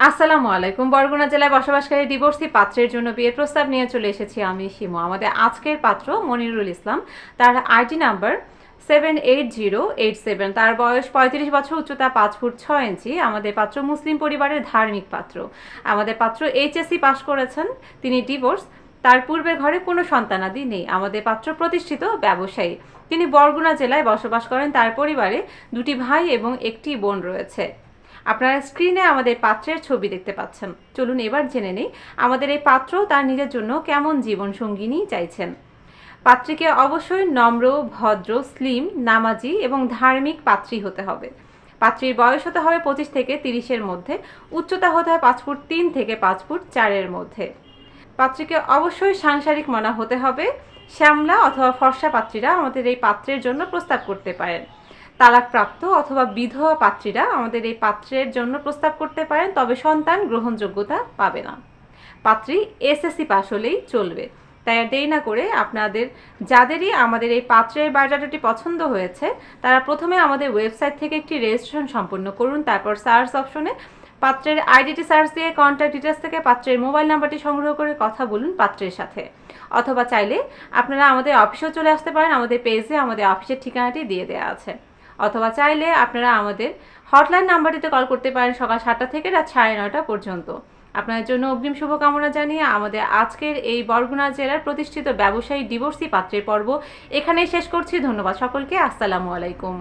আসসালামু আলাইকুম। বরগুনা জেলায় বসবাসকারী ডিভোর্সি পাত্রের জন্য বিয়ের প্রস্তাব নিয়ে চলে এসেছি আমি শিমু। আমাদের আজকের পাত্র মনিরুল ইসলাম। তার ID number seven eight zero eight seven তার বয়স পঁয়ত্রিশ বছর, উচ্চতা পাঁচ ফুট ছয় ইঞ্চি। আমাদের পাত্র মুসলিম পরিবারের ধার্মিক পাত্র। আমাদের পাত্র এইচএসসি পাশ করেছেন, তিনি ডিভোর্স তার পূর্বের ঘরে কোনো সন্তানাদি নেই। আমাদের পাত্র প্রতিষ্ঠিত ব্যবসায়ী। তিনি বরগুনা জেলায় বসবাস করেন। তার পরিবারে দুটি ভাই এবং একটি বোন রয়েছে। আপনারা স্ক্রিনে আমাদের পাত্রের ছবি দেখতে পাচ্ছেন। চলুন এবার জেনে নেই আমাদের এই পাত্র তার নিজের জন্য কেমন জীবন সঙ্গিনী চাইছেন। পাত্রীকে অবশ্যই নম্র, ভদ্র স্লিম নামাজি এবং ধার্মিক পাত্রী হতে হবে। পাত্রীর বয়স হতে হবে পঁচিশ থেকে তিরিশের মধ্যে, উচ্চতা হতে হয় পাঁচ ফুট তিন থেকে পাঁচ ফুট চারের মধ্যে। পাত্রীকে অবশ্যই সাংসারিক মনা হতে হবে। শ্যামলা অথবা ফর্সা পাত্রীরা আমাদের এই পাত্রের জন্য প্রস্তাব করতে পারেন। তালাকপ্রাপ্ত অথবা বিধবা পাত্রীরা আমাদের এই পাত্রের জন্য প্রস্তাব করতে পারেন, তবে সন্তান গ্রহণযোগ্যতা পাবে না। পাত্রী এসএসসি পাশ হলেই চলবে। তাই আর দেরি না করে আপনাদের, যাদেরই আমাদের এই পাত্রের বায়োডাটাটি পছন্দ হয়েছে, তারা প্রথমে আমাদের ওয়েবসাইট থেকে একটি রেজিস্ট্রেশন সম্পন্ন করুন, তারপর সার্চ অপশনে পাত্রের আইডিটি সার্চ দিয়ে কন্ট্যাক্ট ডিটেলস থেকে পাত্রের মোবাইল নাম্বারটি সংগ্রহ করে কথা বলুন পাত্রের সাথে। অথবা চাইলে আপনারা আমাদের অফিসেও চলে আসতে পারেন, আমাদের পেজে আমাদের অফিসের ঠিকানাটি দিয়ে দেওয়া আছে। অথবা চাইলে আপনারা আমাদের হটলাইন নাম্বারটিতে কল করতে পারেন সকাল সাতটা থেকে রাত সাড়ে নটা পর্যন্ত। আপনাদের জন্য অগ্রিম শুভকামনা জানিয়ে আমাদের আজকের এই বরগুনা জেলার প্রতিষ্ঠিত ব্যবসায়ী ডিভোর্সি পাত্রের পর্ব এখানেই শেষ করছি। ধন্যবাদ সকলকে। আসসালামু আলাইকুম।